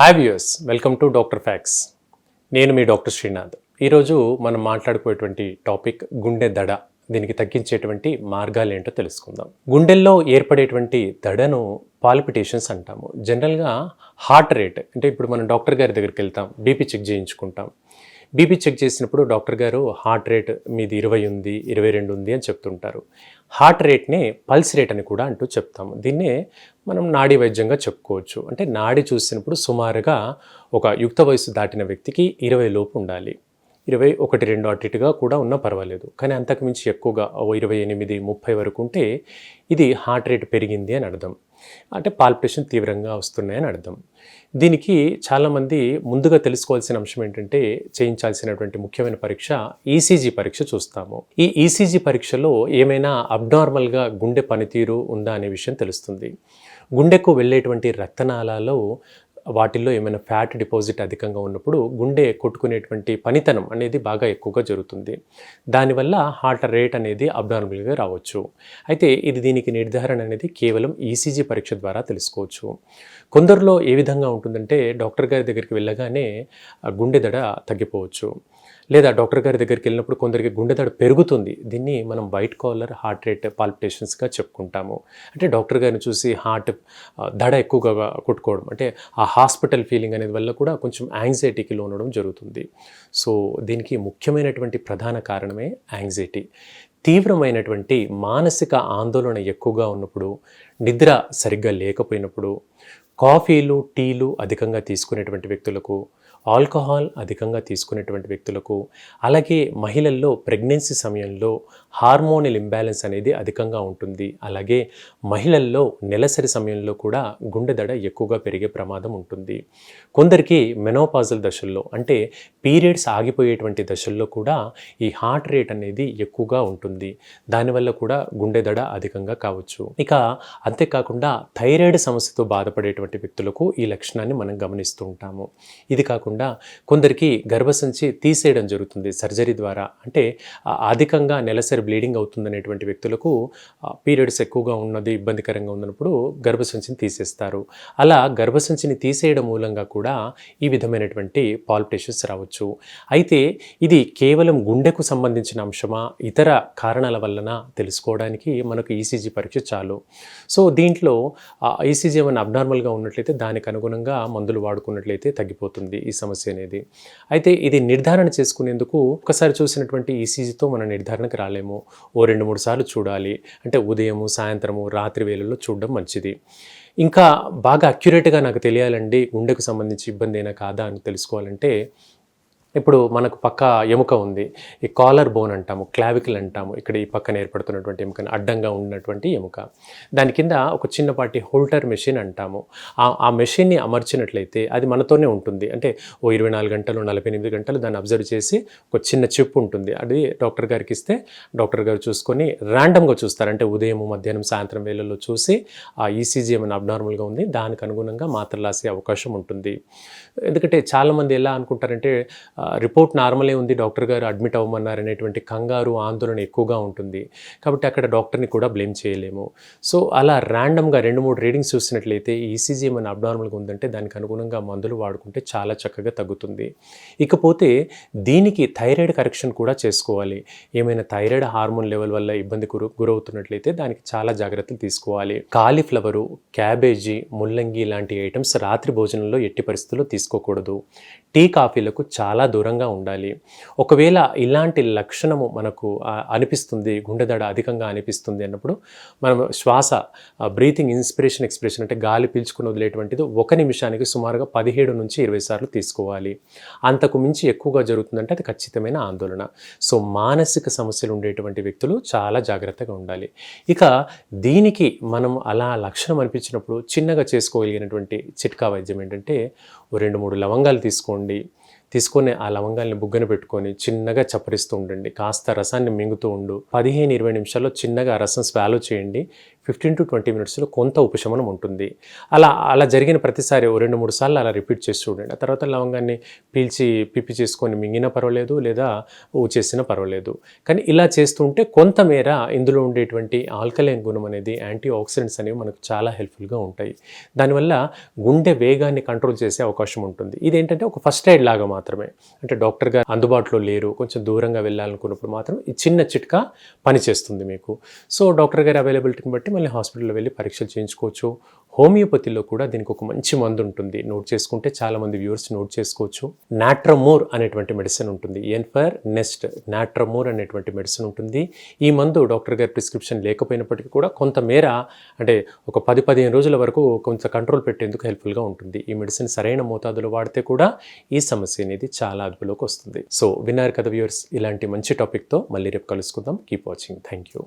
Hi viewers welcome to doctor facts నేను మీ doctor Srinath ఈరోజు మనం మాట్లాడుకునేటువంటి టాపిక్ గుండె దడ దీనికి తగ్గించేటువంటి మార్గాలు ఏంటో తెలుసుకుందాం. గుండెల్లో ఏర్పడేటువంటి దడను పాల్పిటేషన్స్ అంటాము. జనరల్గా హార్ట్ రేట్ అంటే ఇప్పుడు మనం డాక్టర్ గారి దగ్గరికి వెళ్తాం బీపీ చెక్ చేయించుకుంటాం. బీపీ చెక్ చేసినప్పుడు డాక్టర్ గారు హార్ట్ రేట్ మీది ఇరవై ఉంది ఇరవై రెండు ఉంది అని చెప్తుంటారు. హార్ట్ రేట్నే పల్స్ రేట్ అని కూడా అంటూ చెప్తాము దీన్నే మనం నాడీ వైద్యంగా చెప్పుకోవచ్చు. అంటే నాడి చూసినప్పుడు సుమారుగా ఒక యుక్త వయసు దాటిన వ్యక్తికి ఇరవై లోపు ఉండాలి. ఇరవై ఒకటి రెండు అటు ఇటుగా కూడా ఉన్నా పర్వాలేదు. కానీ అంతకుమించి ఎక్కువగా ఓ ఇరవై ఎనిమిది ముప్పై వరకు ఉంటే ఇది హార్ట్ రేట్ పెరిగింది అని అర్థం. అంటే పాల్పిటేషన్ తీవ్రంగా వస్తున్నాయని అర్థం. దీనికి చాలామంది ముందుగా తెలుసుకోవాల్సిన అంశం ఏంటంటే చేయించాల్సినటువంటి ముఖ్యమైన పరీక్ష ఈసీజీ పరీక్ష చూస్తాము. ఈ ఈసీజీ పరీక్షలో ఏమైనా అబ్నార్మల్గా గుండె పనితీరు ఉందా అనే విషయం తెలుస్తుంది. గుండెకు వెళ్ళేటువంటి రక్తనాళాలో వాటిల్లో ఏమైనా ఫ్యాట్ డిపాజిట్ అధికంగా ఉన్నప్పుడు గుండె కొట్టుకునేటువంటి పనితనం అనేది బాగా ఎక్కువగా జరుగుతుంది. దానివల్ల హార్ట్ రేట్ అనేది అబ్నార్మల్గా రావచ్చు. అయితే ఇది దీనికి నిర్ధారణ అనేది కేవలం ఈసీజీ పరీక్ష ద్వారా తెలుసుకోవచ్చు. కొందరిలో ఏ విధంగా ఉంటుందంటే డాక్టర్ గారి దగ్గరికి వెళ్ళగానే గుండె దడ తగ్గిపోవచ్చు. లేదా డాక్టర్ గారి దగ్గరికి వెళ్ళినప్పుడు కొందరికి గుండె దడ పెరుగుతుంది. దీన్ని మనం వైట్ కాలర్ హార్ట్ రేట్ పాల్పిటేషన్స్గా చెప్పుకుంటాము. అంటే డాక్టర్ గారిని చూసి హార్ట్ దడ ఎక్కువగా కొట్టుకోవడం. అంటే ఆ హాస్పిటల్ ఫీలింగ్ అనేది వల్ల కూడా కొంచెం యాంగ్జైటీకి లోనడం జరుగుతుంది. సో దీనికి ముఖ్యమైనటువంటి ప్రధాన కారణమే యాంగ్జైటీ. తీవ్రమైనటువంటి మానసిక ఆందోళన ఎక్కువగా ఉన్నప్పుడు నిద్ర సరిగ్గా లేకపోయినప్పుడు కాఫీలు టీలు అధికంగా తీసుకునేటువంటి వ్యక్తులకు ఆల్కహాల్ అధికంగా తీసుకునేటువంటి వ్యక్తులకు అలాగే మహిళల్లో ప్రెగ్నెన్సీ సమయంలో హార్మోనల్ ఇంబ్యాలెన్స్ అనేది అధికంగా ఉంటుంది. అలాగే మహిళల్లో నెలసరి సమయంలో కూడా గుండె దడ ఎక్కువగా పెరిగే ప్రమాదం ఉంటుంది. కొందరికి మెనోపాజల్ దశల్లో అంటే పీరియడ్స్ ఆగిపోయేటువంటి దశల్లో కూడా ఈ హార్ట్ రేట్ అనేది ఎక్కువగా ఉంటుంది. దానివల్ల కూడా గుండె దడ అధికంగా కావచ్చు. ఇక అంతేకాకుండా థైరాయిడ్ సమస్యతో బాధపడేటువంటి వ్యక్తులకు ఈ లక్షణాన్ని మనం గమనిస్తూ ఉంటాము. ఇది కాకుండా కొందరికి గర్భసంచి తీసేయడం జరుగుతుంది సర్జరీ ద్వారా. అంటే అధికంగా నెలసరి బ్లీడింగ్ అవుతుందనేటువంటి వ్యక్తులకు పీరియడ్స్ ఎక్కువగా ఉన్నది ఇబ్బందికరంగా ఉన్నప్పుడు గర్భసంచిని తీసేస్తారు. అలా గర్భసంచిని తీసేయడం మూలంగా కూడా ఈ విధమైనటువంటి పాల్పిటేషన్స్ రావచ్చు. అయితే ఇది కేవలం గుండెకు సంబంధించిన అంశమా? ఇతర కారణాల వలన తెలుసుకోవడానికి మనకు ఈసీజీ పరీక్ష చాలు. సో సో దీంట్లో ఈసీజీ ఏమైనా అబ్నార్మల్గా ఉన్నట్లయితే దానికి అనుగుణంగా మందులు వాడుకున్నట్లయితే తగ్గిపోతుంది ఈ సమస్య అనేది. అయితే ఇది నిర్ధారణ చేసుకునేందుకు ఒకసారి చూసినటువంటి ఈసీజీతో మనం నిర్ధారణకు రాలేము. ఓ రెండు మూడు సార్లు చూడాలి. అంటే ఉదయము సాయంత్రము రాత్రి వేళల్లో చూడడం మంచిది. ఇంకా బాగా అక్యురేట్గా నాకు తెలియాలండి గుండెకు సంబంధించి ఇబ్బంది అయినా కాదా అని తెలుసుకోవాలంటే ఇప్పుడు మనకు పక్క ఎముక ఉంది. ఈ కాలర్ బోన్ అంటాము క్లావికల్ అంటాము. ఇక్కడ ఈ పక్కన ఏర్పడుతున్నటువంటి ఎముకని అడ్డంగా ఉన్నటువంటి ఎముక. దాని కింద ఒక చిన్నపాటి హోల్టర్ మెషిన్ అంటాము. ఆ ఆ మెషిన్ని అమర్చినట్లయితే అది మనతోనే ఉంటుంది. అంటే ఓ ఇరవై నాలుగు గంటలు నలభై ఎనిమిది గంటలు దాన్ని అబ్జర్వ్ చేసి ఒక చిన్న చిప్ ఉంటుంది. అది డాక్టర్ గారికి ఇస్తే డాక్టర్ గారు చూసుకొని ర్యాండమ్గా చూస్తారు. అంటే ఉదయం మధ్యాహ్నం సాయంత్రం వేళల్లో చూసి ఆ ఈసీజీ ఏమైనా అబ్నార్మల్గా ఉంది. దానికి అనుగుణంగా మాత్రలాసే అవకాశం ఉంటుంది. ఎందుకంటే చాలామంది ఎలా అనుకుంటారంటే రిపోర్ట్ నార్మలే ఉంది డాక్టర్ గారు అడ్మిట్ అవ్వమన్నారు అనేటువంటి కంగారు ఆందోళన ఎక్కువగా ఉంటుంది. కాబట్టి అక్కడ డాక్టర్ని కూడా బ్లేమ్ చేయలేము. సో అలా ర్యాండమ్గా రెండు మూడు రీడింగ్స్ చూసినట్లయితే ఈసీజీ ఏమైనా అబ్నార్మల్గా ఉందంటే దానికి అనుగుణంగా మందులు వాడుకుంటే చాలా చక్కగా తగ్గుతుంది. ఇకపోతే దీనికి థైరాయిడ్ కరెక్షన్ కూడా చేసుకోవాలి. ఏమైనా థైరాయిడ్ హార్మోన్ లెవెల్ వల్ల ఇబ్బంది గురు గురవుతున్నట్లయితే దానికి చాలా జాగ్రత్తలు తీసుకోవాలి. కాలీఫ్లవరు క్యాబేజీ ముల్లంగి లాంటి ఐటమ్స్ రాత్రి భోజనంలో ఎట్టి పరిస్థితుల్లో తీసుకోకూడదు. టీ కాఫీలకు చాలా దూరంగా ఉండాలి. ఒకవేళ ఇలాంటి లక్షణము మనకు అనిపిస్తుంది గుండెదడ అధికంగా అనిపిస్తుంది అన్నప్పుడు మనం శ్వాస బ్రీతింగ్ ఇన్స్పిరేషన్ ఎక్స్ప్రెషన్ అంటే గాలి పీల్చుకుని వదిలేటువంటిది ఒక నిమిషానికి సుమారుగా పదిహేడు నుంచి ఇరవై సార్లు తీసుకోవాలి. అంతకు మించి ఎక్కువగా జరుగుతుందంటే అది ఖచ్చితమైన ఆందోళన. సో మానసిక సమస్యలు ఉండేటువంటి వ్యక్తులు చాలా జాగ్రత్తగా ఉండాలి. ఇక దీనికి మనం అలా లక్షణం అనిపించినప్పుడు చిన్నగా చేసుకోగలిగినటువంటి చిట్కా వైద్యం ఏంటంటే ఓ రెండు మూడు లవంగాలు తీసుకోండి. తీసుకొని ఆ లవంగాల్ని బుగ్గన పెట్టుకొని చిన్నగా చప్పరిస్తూ ఉండండి. కాస్త రసాన్ని మింగుతూ ఉండు. పదిహేను ఇరవై నిమిషాల్లో చిన్నగా ఆ రసం స్వాలో చేయండి. ఫిఫ్టీన్ టు ట్వంటీ మినిట్స్లో కొంత ఉపశమనం ఉంటుంది. అలా అలా జరిగిన ప్రతిసారి ఓ రెండు మూడు సార్లు అలా రిపీట్ చేసి చూడండి ఆ తర్వాత లవంగాన్ని పీల్చి పిప్పి చేసుకొని మింగినా పర్వాలేదు లేదా ఊ చేసినా పర్వాలేదు. కానీ ఇలా చేస్తుంటే కొంతమేర ఇందులో ఉండేటువంటి ఆల్కలైన్ గుణం అనేది యాంటీ ఆక్సిడెంట్స్ అనేవి మనకు చాలా హెల్ప్ఫుల్గా ఉంటాయి. దానివల్ల గుండె వేగాన్ని కంట్రోల్ చేసే అవకాశం ఉంటుంది. ఇదేంటంటే ఒక ఫస్ట్ ఎయిడ్ లాగా మాత్రమే. అంటే డాక్టర్ గారు అందుబాటులో లేరు కొంచెం దూరంగా వెళ్ళాలనుకున్నప్పుడు మాత్రం ఈ చిన్న చిట్కా పనిచేస్తుంది మీకు. సో డాక్టర్ గారి అవైలబిలిటీని బట్టి మళ్ళీ హాస్పిటల్లో వెళ్ళి పరీక్షలు చేయించుకోవచ్చు. హోమియోపతిలో కూడా దీనికి ఒక మంచి మందు ఉంటుంది. నోట్ చేసుకుంటే చాలామంది వ్యూవర్స్ నోట్ చేసుకోవచ్చు. నాట్రమోర్ అనేటువంటి మెడిసిన్ ఉంటుంది. ఎన్ఫర్ నెస్ట్ నాట్రమోర్ అనేటువంటి మెడిసిన్ ఉంటుంది. ఈ మందు డాక్టర్ గారి ప్రిస్క్రిప్షన్ లేకపోయినప్పటికీ కూడా కొంతమేర అంటే ఒక పది పదిహేను రోజుల వరకు కొంత కంట్రోల్ పెట్టేందుకు హెల్ప్ఫుల్గా ఉంటుంది. ఈ మెడిసిన్ సరైన మోతాదులో వాడితే కూడా ఈ సమస్య అనేది చాలా అదుపులోకి వస్తుంది. సో విన్నారు కదా వ్యూవర్స్ ఇలాంటి మంచి టాపిక్తో మళ్ళీ రేపు కలుసుకుందాం. Keep watching. Thank you